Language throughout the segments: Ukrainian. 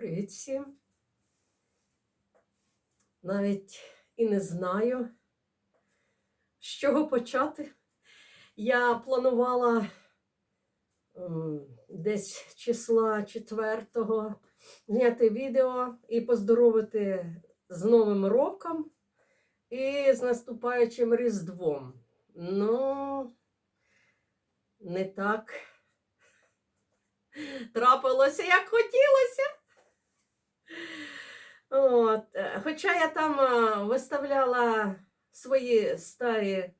Привіт всім. Навіть і не знаю, з чого почати. Я планувала десь числа 4 зняти відео і поздоровити з Новим роком і з наступаючим Різдвом. Ну, не так трапилося, як хотілося. От. е, Хоча я там е, виставляла свої старі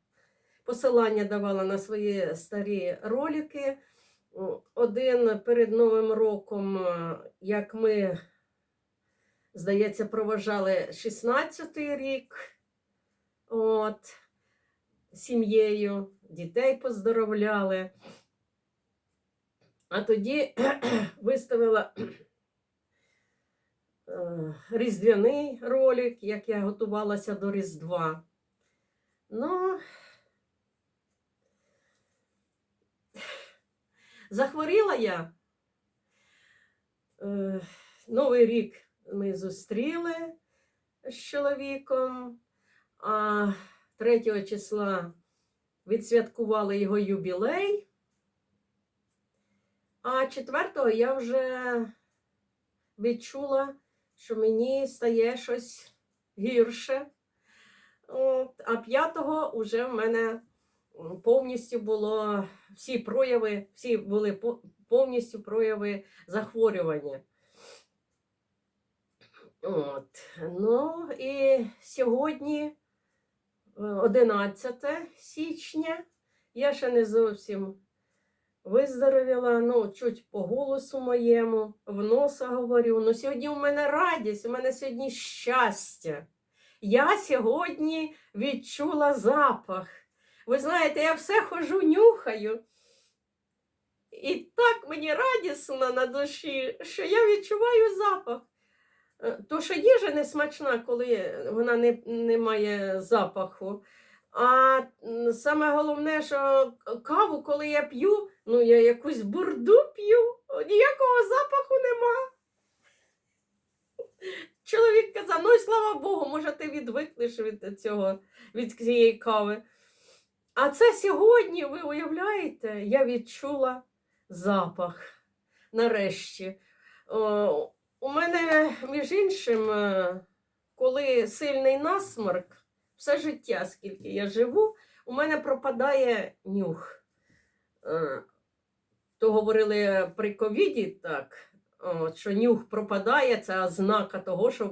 посилання давала на свої старі ролики. Один перед Новим роком, е, як ми, здається, проважали 16-й рік от, сім'єю, дітей поздоровляли. А тоді виставила різдвяний ролик, як я готувалася до Різдва. Ну, захворіла я. Е, Новий рік ми зустріли з чоловіком, а 3 числа відсвяткували його юбілей. А 4 я вже відчула, що мені стає щось гірше. От, а 5 вже в мене повністю було всі прояви, всі були повністю прояви захворювання. От. Ну і сьогодні, е, 11 січня, я ще не зовсім виздоровіла, ну, чуть по голосу моєму, в носа говорю. Ну, сьогодні у мене радість, у мене сьогодні щастя. Я сьогодні відчула запах. Ви знаєте, я все хожу, нюхаю. І так мені радісно на душі, що я відчуваю запах. Е, То, що їжа не смачна, коли вона не, не має запаху. А саме головне, що каву, коли я п'ю, ну я якусь бурду п'ю, ніякого запаху нема. Чоловік казав, ну і слава Богу, може ти відвикнеш від цього, від цієї кави. А це сьогодні, ви уявляєте, я відчула запах нарешті. О, у мене, між іншим, е, коли сильний насморк, все життя, скільки я живу, у мене пропадає нюх. Е, То говорили при ковіді так, що нюх пропадає, це ознака того, що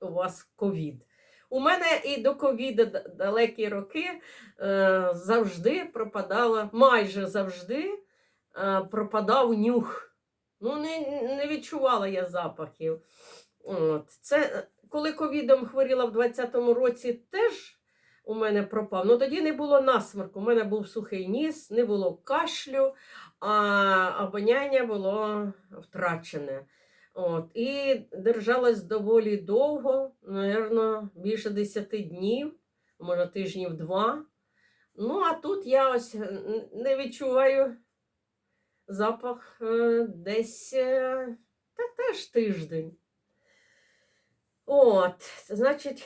у вас, ковід. У мене і до ковіду далекі роки е, завжди пропадала, майже завжди е, пропадав нюх. Ну, не, не відчувала я запахів. От. Це, коли ковідом хворіла в 20-му році, теж у мене пропав. Ну тоді не було насморку, у мене був сухий ніс, не було кашлю, а обоняння було втрачене. От. І держалась доволі довго, напевно, більше 10 днів, може тижнів два. Ну, а тут я ось не відчуваю запах е, десь е, та теж тиждень. От, значить,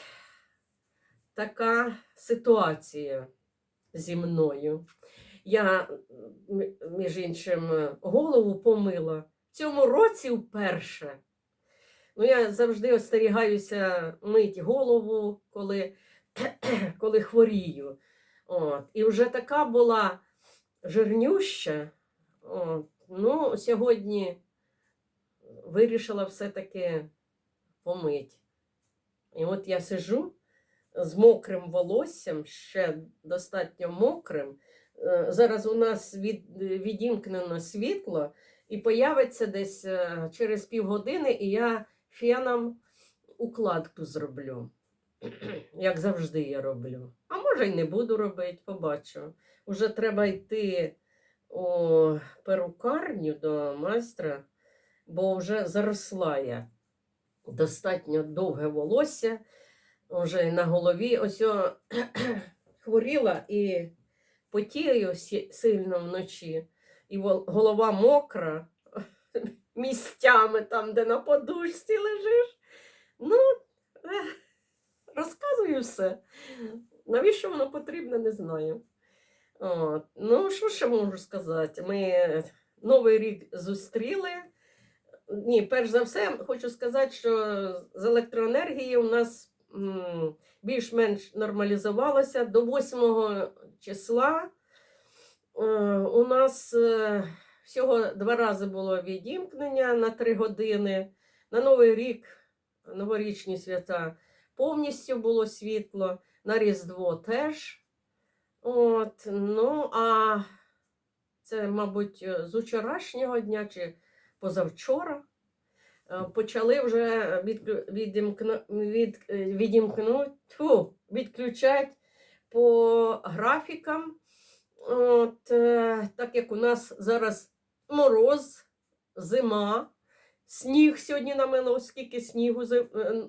така ситуація зі мною. Я, між іншим, е, голову помила в цьому році вперше. Ну, я завжди остерігаюся мить голову, коли, коли хворію. От. І вже така була жирнюща. От. Ну, сьогодні вирішила все-таки помить. І от я сижу з мокрим волоссям, ще достатньо мокрим. Е, Зараз у нас від, відімкнено світло, і появиться десь е, через півгодини, і я феном укладку зроблю. Як завжди я роблю. А може й не буду робити, побачу. Уже треба йти у перукарню до майстра, бо вже заросла я. Достатньо довге волосся, вже на голові. Ось хворіла і потію сильно вночі, і голова мокра. місцями, там, де на подушці лежиш. Ну, розказую все. Навіщо воно потрібно, не знаю. От. Ну, що ще можу сказати? Ми Новий рік зустріли. Ні, перш за все, хочу сказати, що з електроенергією у нас більш-менш нормалізувалося. До 8 числа е, у нас е, всього два рази було відімкнення на 3 години. На Новий рік, новорічні свята, повністю було світло, на Різдво теж. От, ну, а це, мабуть, з учорашнього дня чи позавчора е, почали вже відклю- відімкну, від, е, відімкнуть, тьфу, відключати по графікам. От, е, так як у нас зараз мороз, зима, сніг сьогодні намило, скільки снігу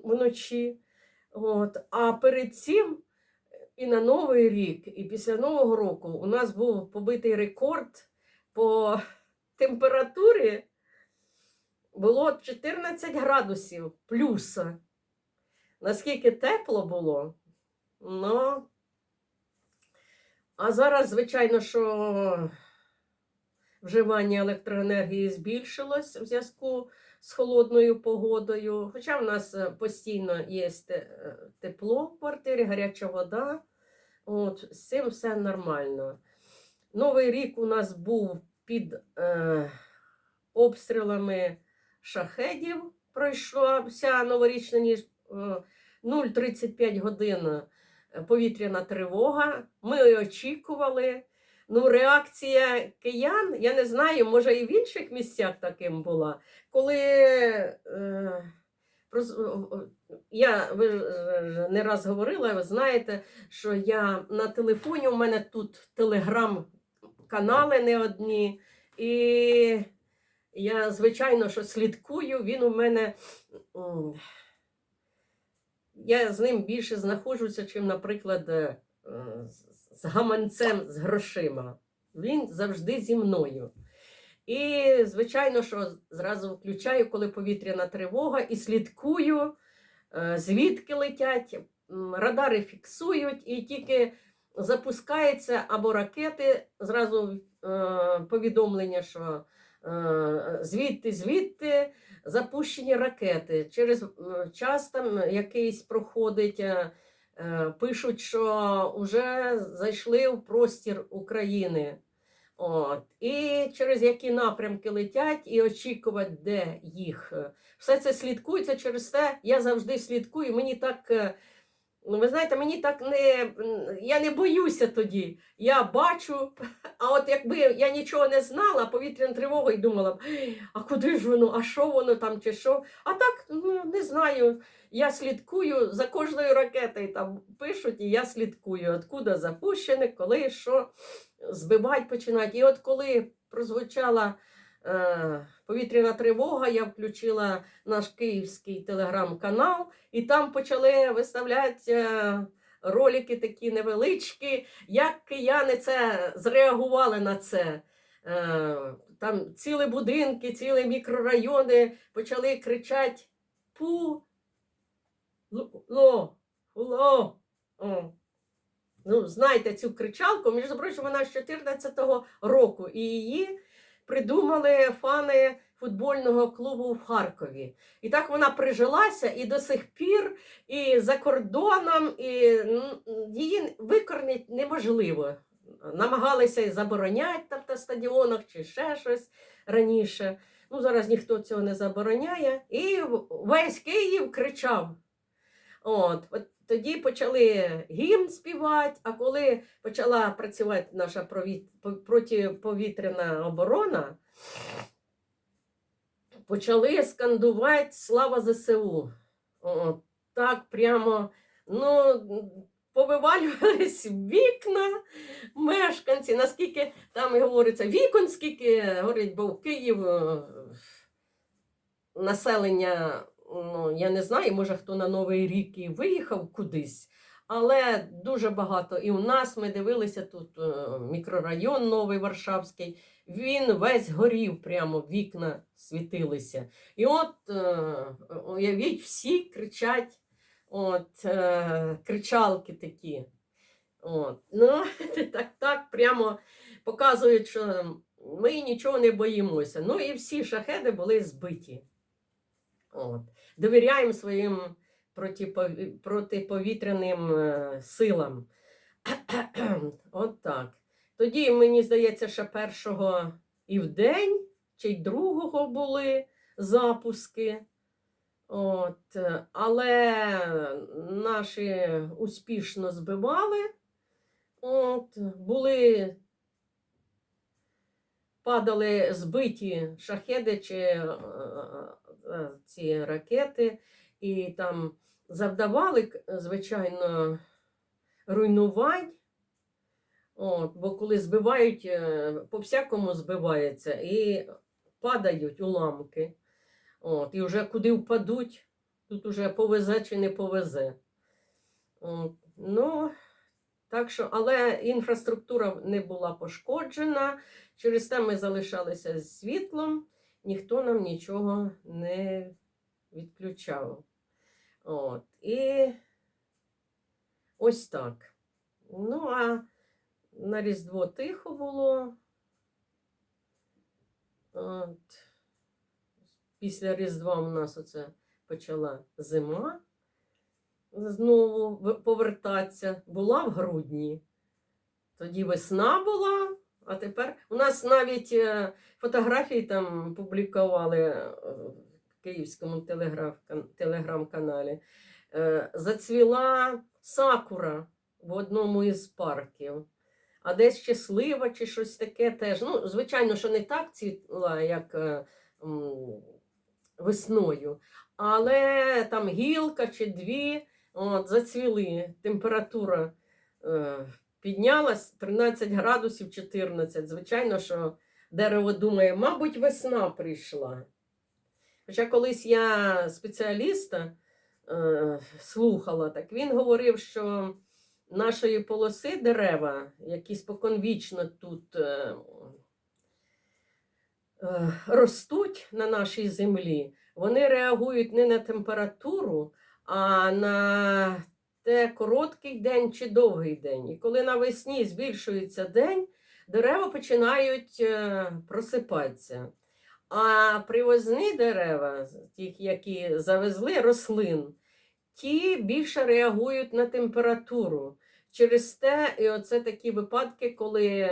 вночі. От, а перед цим і на Новий рік, і після Нового року у нас був побитий рекорд по температурі було 14 градусів плюса. Наскільки тепло було? Ну, а зараз, звичайно, що вживання електроенергії збільшилось в зв'язку з холодною погодою. Хоча в нас е, постійно є е, тепло в квартирі, гаряча вода. От, з цим все нормально. Новий рік у нас був під е, обстрілами шахедів. пройшовся новорічна ніж е, 0,35 годин е, повітряна тривога. Ми очікували. Ну, реакція киян, я не знаю, може і в інших місцях таким була. Коли е, я ви ж не раз говорила, ви знаєте, що я на телефоні, у мене тут телеграм-канали не одні. І я, звичайно, що слідкую, він у мене. Я з ним більше знаходжуся, чим, наприклад, е, з- гаманцем з грошима. Він завжди зі мною. І, звичайно, що зразу включаю, коли повітряна тривога, і слідкую, е, звідки летять, радари фіксують, і тільки запускається або ракети, зразу е, повідомлення, що звідти, звідти запущені ракети. Через е, час там якийсь проходить. е, е, Пишуть, що вже зайшли в простір України. От. І через які напрямки летять, і очікувати, де їх. Все це слідкується через те, я завжди слідкую. Мені так, е, ну ви знаєте, мені так не. Я не боюся тоді. Я бачу, а от якби я нічого не знала, повітряна тривога і думала, б, а куди ж воно, а що воно там, чи що? А так, ну не знаю. Я слідкую за кожною ракетою там пишуть, і я слідкую, откуда запущене, коли, що збивати починають. І от коли прозвучала повітряна тривога, я включила наш київський телеграм-канал, і там почали виставляти е, ролики такі невеличкі, як кияни це зреагували на це. Е, там цілі будинки, цілі мікрорайони почали кричати пу. Ло, ло. О. Ну, знаєте цю кричалку, між прочим, вона з 14-го року, і її придумали фани футбольного клубу в Харкові. І так вона прижилася і до сих пір, і за кордоном, і її викорнити неможливо. Намагалися і забороняти там на стадіонах чи ще щось раніше. Ну, зараз ніхто цього не забороняє. І весь Київ кричав. От, от тоді почали гімн співати, а коли почала працювати наша протиповітряна оборона, почали скандувати Слава ЗСУ. От, так прямо, ну, повивалювались вікна мешканці, наскільки там і говориться, вікон, скільки, говорить, бо в Київ е, населення, ну, я не знаю, може хто на Новий рік і виїхав кудись, Але дуже багато. І у нас ми дивилися тут е, мікрорайон новий Варшавський. Він весь горів, прямо вікна світилися. І от е, уявіть, всі кричать, от, е, кричалки такі. От. Ну, так, так прямо показують, що ми нічого не боїмося. Ну і всі шахеди були збиті. От. Довіряємо своїм протиповітряним е, силам. От так. Тоді, мені здається, що першого і в день, чи й другого були запуски. От, е, але наші успішно збивали. От, були, падали збиті шахеди чи е, ці ракети, і там завдавали, звичайно, руйнувань. От, бо коли збивають, е, по-всякому збивається, і падають уламки. От, і вже куди впадуть, тут уже повезе чи не повезе. От, ну, так що, але інфраструктура не була пошкоджена, через те ми залишалися з світлом, ніхто нам нічого не відключав. От, і ось так. Ну, а на Різдво тихо було. От. Після Різдва у нас оце почала зима знову повертатися. Була в грудні. Тоді весна була, а тепер у нас навіть е, фотографії там публікували е, в Київському телеграм-каналі. Е, Зацвіла сакура в одному із парків. А десь ще слива чи щось таке теж. Ну, звичайно, що не так цвіла, як весною, але там гілка чи дві от, зацвіли. Температура піднялась 13 градусів 14. Звичайно, що дерево думає, мабуть, весна прийшла. Хоча колись я спеціаліста е, слухала, так він говорив, що нашої полоси дерева, які споконвічно тут е, е, ростуть на нашій землі, вони реагують не на температуру, а на те короткий день чи довгий день. І коли навесні збільшується день, дерева починають е, просипатися. А привозні дерева, ті, які завезли рослин, ті більше реагують на температуру. Через те, і оце такі випадки, коли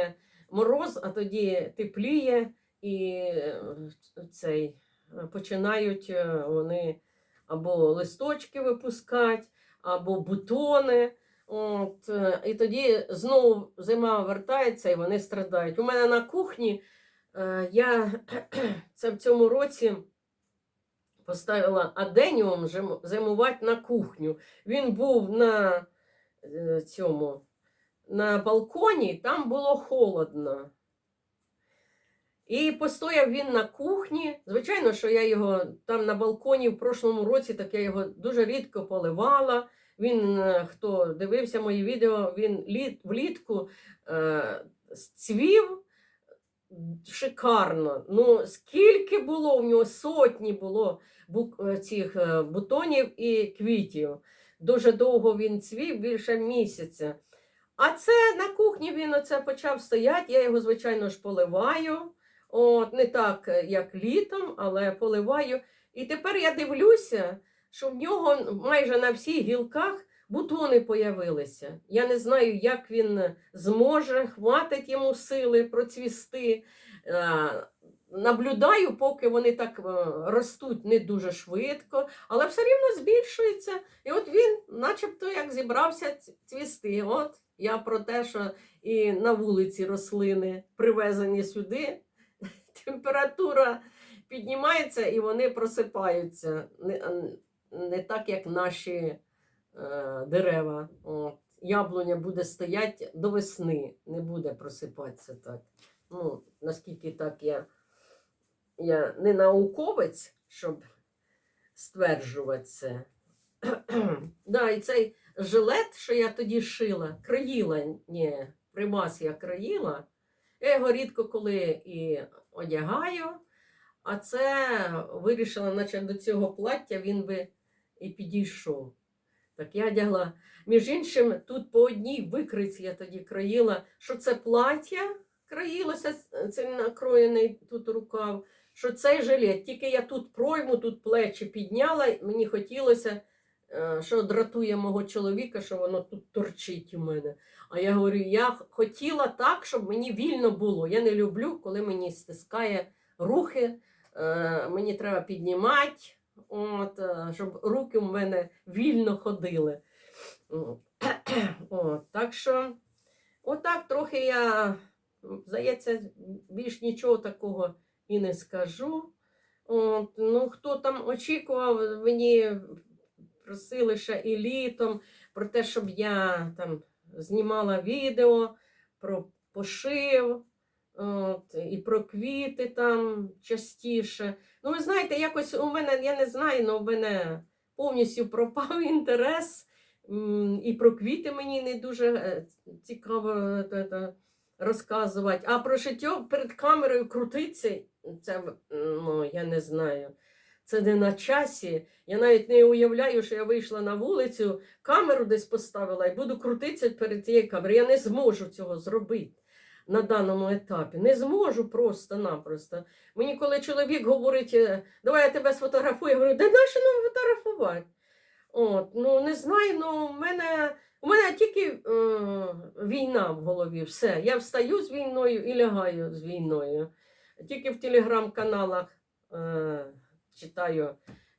мороз, а тоді тепліє, і е, цей, починають е, вони або листочки випускати, або бутони. От, е, і тоді знову зима вертається і вони страдають. У мене на кухні е, я це в цьому році поставила аденіум зимувати на кухню. Він був на е, цьому на балконі, там було холодно. І постояв він на кухні. Звичайно, що я його там на балконі в прошлому році, так я його дуже рідко поливала. Він, е, хто дивився мої відео, він літ, влітку е, цвів шикарно. Ну, скільки було в нього, сотні було бу- е, цих е, бутонів і квітів. Дуже довго він цвів, більше місяця. А це на кухні він оце почав стояти. Я його, звичайно ж, поливаю. От, не так, е, як літом, але поливаю. І тепер я дивлюся, що в нього майже на всіх гілках бутони появилися. Я не знаю, як він зможе, хватить йому сили процвісти. Е, Наблюдаю, поки вони так е, ростуть не дуже швидко, але все рівно збільшується. І от він, начебто, як зібрався цвісти. От я про те, що і на вулиці рослини привезені сюди, температура піднімається і вони просипаються. Не, не так, як наші е, дерева. От. Яблуня буде стояти до весни, не буде просипатися так. Ну, наскільки так я, я не науковець, щоб стверджувати це. да, і цей жилет, що я тоді шила, країла, ні, примас я країла. Я його рідко коли і одягаю, а це вирішила, наче до цього плаття він би і підійшов. Так я одягла. Між іншим, тут по одній викриці я тоді країла, що це плаття країлося, це накроєний тут рукав, що цей жилет. Тільки я тут пройму, тут плечі підняла, мені хотілося, е, що дратує мого чоловіка, що воно тут торчить у мене. А я говорю, я хотіла так, щоб мені вільно було. Я не люблю, коли мені стискає рухи, е, мені треба піднімати, от, е, щоб руки у мене вільно ходили. От, так що, отак трохи я, здається, більш нічого такого і не скажу. От, ну, хто там очікував, мені просили ще і літом про те, щоб я там знімала відео про пошив, от, і про квіти там частіше. Ну, ви знаєте, якось у мене, я не знаю, але у мене повністю пропав інтерес. І про квіти мені не дуже е, цікаво е, розказувати. А про життя перед камерою крутиться, це ну, я не знаю. Це не на часі. Я навіть не уявляю, що я вийшла на вулицю, камеру десь поставила і буду крутитися перед цією камерою. Я не зможу цього зробити на даному етапі. Не зможу просто-напросто. Мені коли чоловік говорить, е, давай я тебе сфотографую, я говорю, да нащо нам фотографувати? От, ну не знаю, ну у мене, у мене тільки е, війна в голові, все. Я встаю з війною і лягаю з війною. Тільки в телеграм-каналах е, читаю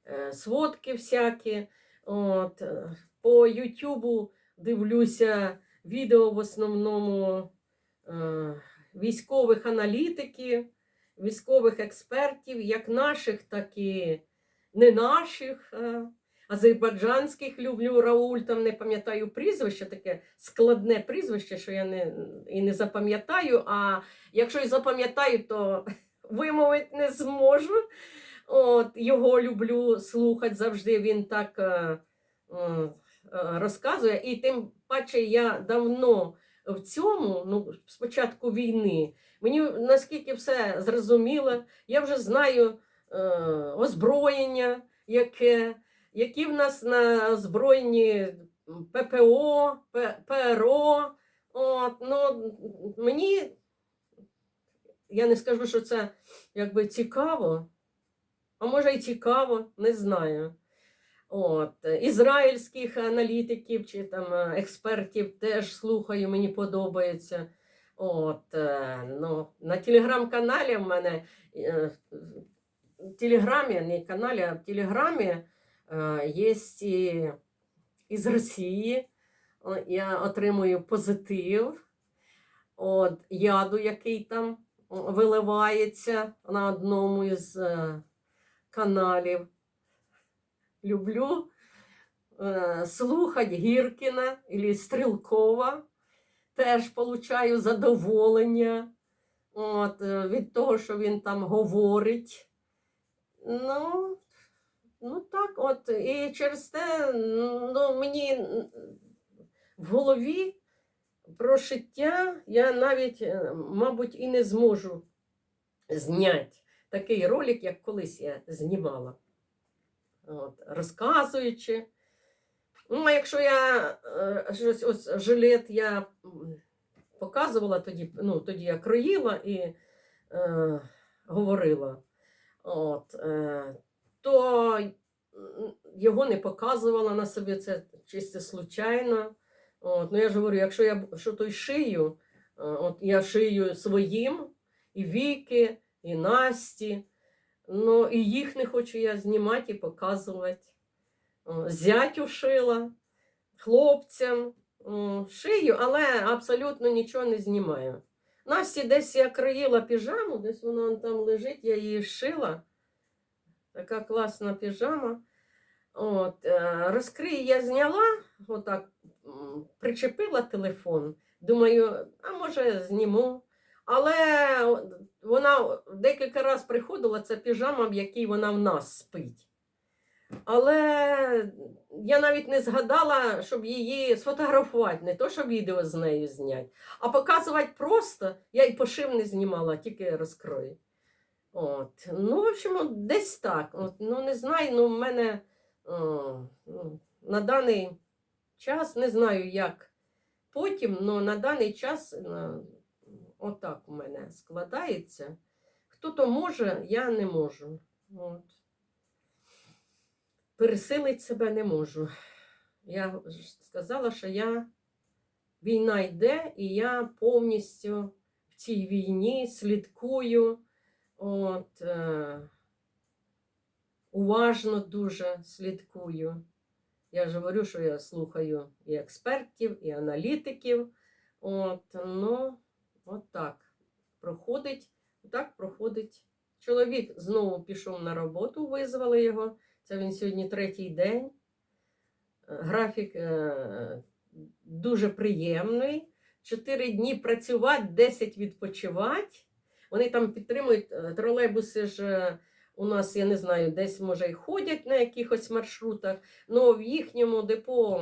е, сводки всякі. От, е, по Ютубу дивлюся відео в основному е, військових аналітиків, військових експертів, як наших, так і не наших. Азербайджанських люблю Рауль, там не пам'ятаю прізвище, таке складне прізвище, що я не, і не запам'ятаю. А якщо і запам'ятаю, то вимовити не зможу. От, його люблю слухати завжди. Він так е, е, е, розказує. І тим паче я давно в цьому, ну, з початку війни, мені наскільки все зрозуміло, я вже знаю е, озброєння, яке які в нас на озброєнні ППО, ПРО. От, ну, мені, я не скажу, що це якби цікаво, а може і цікаво, не знаю. От, ізраїльських аналітиків чи там е, експертів теж слухаю, мені подобається. От, е, ну, на телеграм-каналі в мене е, в телеграмі, не каналі, а в телеграмі Є і із Росії. Я отримую позитив от яду, який там виливається на одному із каналів. Люблю е, слухати Гіркіна або Стрілкова. Теж получаю задоволення от, е, від того, що він там говорить. Ну, Ну так, от і через те ну, мені в голові про шиття я навіть, е, мабуть, і не зможу зняти такий ролик, як колись я знімала. От, розказуючи. Ну, а якщо я е, щось ось жилет я показувала тоді, ну, тоді я кроїла і е, говорила. От, е, то його не показувала на собі, це чисто случайно. От, ну я ж говорю, якщо я що то й шию, е, от я шию своїм, і Віки, і Насті, ну і їх не хочу я знімати і показувати. Зятю шила, хлопцям шию, але абсолютно нічого не знімаю. Насті десь я країла піжаму, десь вона там лежить, я її шила. Така класна піжама. От, е, розкрий я зняла, отак причепила телефон. Думаю, а може зніму. Але вона декілька разів приходила, це піжама, в якій вона в нас спить. Але я навіть не згадала, щоб її сфотографувати, не то, щоб відео з нею зняти, а показувати просто. Я і пошив не знімала, тільки розкрою. От. Ну, в общем, десь так. От, ну, не знаю, ну, в мене о, ну, на даний час не знаю, як потім, але на даний час отак у мене складається. Хто то може, я не можу. От. Пересилити себе не можу. Я сказала, що я війна йде, і я повністю в цій війні слідкую. От, е, уважно дуже слідкую. Я ж говорю, що я слухаю і експертів, і аналітиків. От, ну, от проходить, так проходить. Чоловік знову пішов на роботу, визвали його. Це він сьогодні третій день. Е, Графік е, дуже приємний. Чотири дні працювати, 10 відпочивати. Вони там підтримують е, тролейбуси ж у нас, я не знаю, десь може й ходять на якихось маршрутах, але в їхньому депо,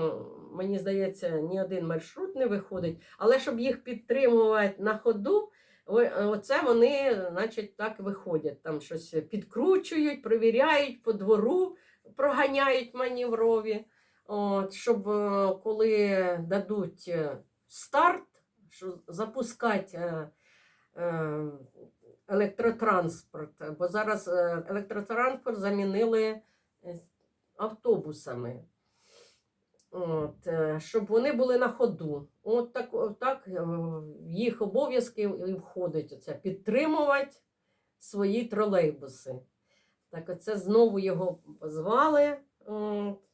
мені здається, ні один маршрут не виходить. Але щоб їх підтримувати на ходу, оце вони, значить, так виходять. Там щось підкручують, перевіряють по двору, проганяють маніврові. От, щоб е, коли дадуть е, старт, що запускати. Електротранспорт, бо зараз е, електротранспорт замінили е, автобусами. От, е, щоб вони були на ходу. От так, так їх обов'язки і входить оце підтримувати свої тролейбуси. Так, оце знову його позвали.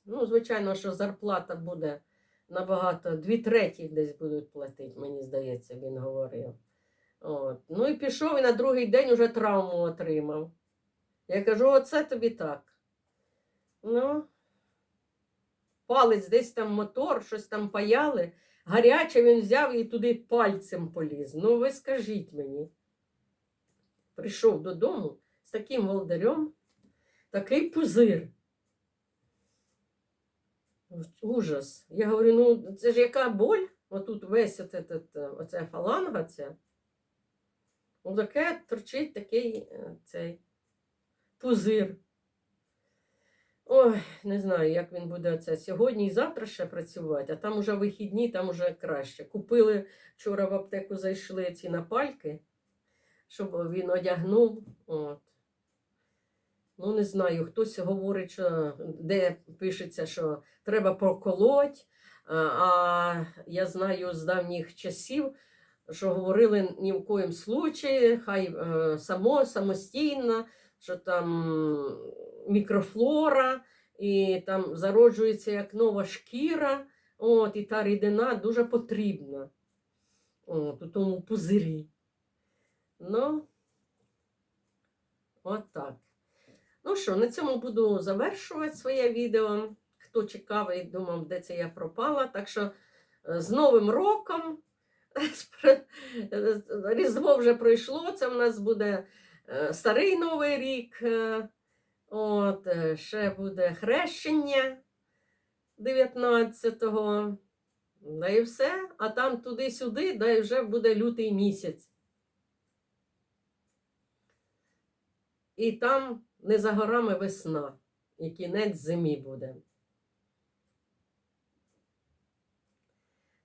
Ну, звичайно, що зарплата буде набагато, дві треті десь будуть платити, мені здається, він говорив. От. Ну і пішов і на другий день уже травму отримав. Я кажу, оце тобі так. Ну, палець десь там мотор, щось там паяли, гаряче він взяв і туди пальцем поліз. Ну, ви скажіть мені. Прийшов додому з таким волдарем, такий пузир. Ужас. Я говорю, ну це ж яка боль? Отут весь оце, оце, фаланга ця. Отаке торчить такий е, цей пузир. Ой, не знаю, як він буде оце сьогодні і завтра ще працювати, а там уже вихідні, там уже краще. Купили вчора в аптеку зайшли ці напальки, щоб він одягнув. От. Ну, не знаю, хтось говорить, що де пишеться, що треба проколоть. А я знаю з давніх часів, що говорили ні в коїм случаї, хай е, само, самостійно, що там мікрофлора, і там зароджується як нова шкіра, от, і та рідина дуже потрібна от, у тому пузирі. Ну, от так. Ну що, на цьому буду завершувати своє відео. Хто цікавий, думав, де це я пропала. Так що е, з Новим роком! Різдво вже пройшло, це в нас буде е, старий Новий рік. е, От, е, ще буде хрещення 19-го. Да і все. А там туди-сюди, да і вже буде лютий місяць. І там не за горами весна, і кінець зимі буде.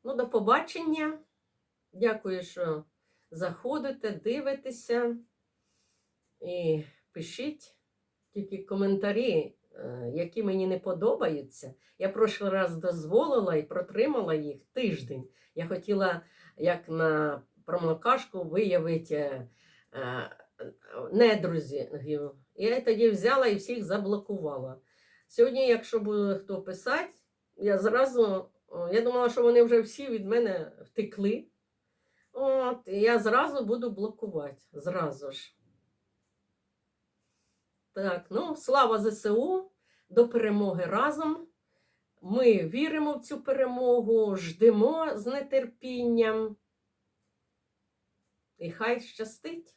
Ну, до побачення. Дякую, що заходите, дивитеся і пишіть тільки коментарі, е, які мені не подобаються. Я прошлий раз дозволила і протримала їх тиждень. Я хотіла, як на промокашку, виявити е, недрузів. Я тоді взяла і всіх заблокувала. Сьогодні, якщо буде хто писати, я зразу, я думала, що вони вже всі від мене втекли. От, і я зразу буду блокувати. Зразу ж. Так, ну, слава ЗСУ, до перемоги разом. Ми віримо в цю перемогу, ждемо з нетерпінням. І хай щастить.